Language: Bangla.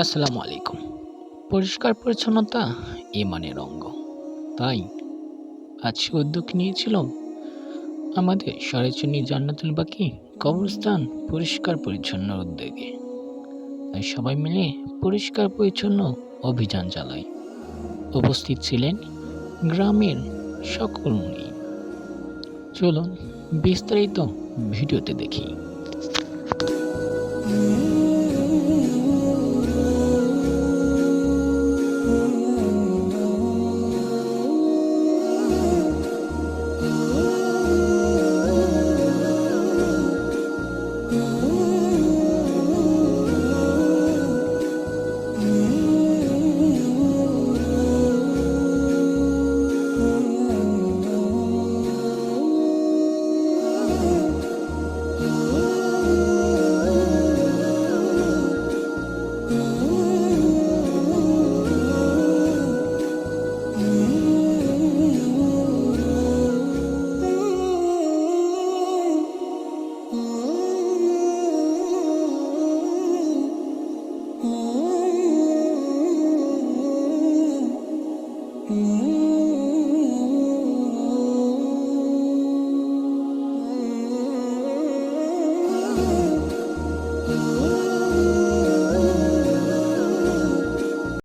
আসসালামু আলাইকুম। পরিষ্কার পরিচ্ছন্নতা ইমানের অঙ্গ। তাই আজ উদ্যোগ নিয়েছিল আমাদের সরেচুনি জান্নাতুল বাকি কবরস্থান পরিষ্কার পরিচ্ছন্ন উদ্যোগে। তাই সবাই মিলে পরিষ্কার পরিচ্ছন্ন অভিযান চালায় উপস্থিত ছিলেন গ্রামের সকল চলুন বিস্তারিত ভিডিওতে দেখি। Ooh.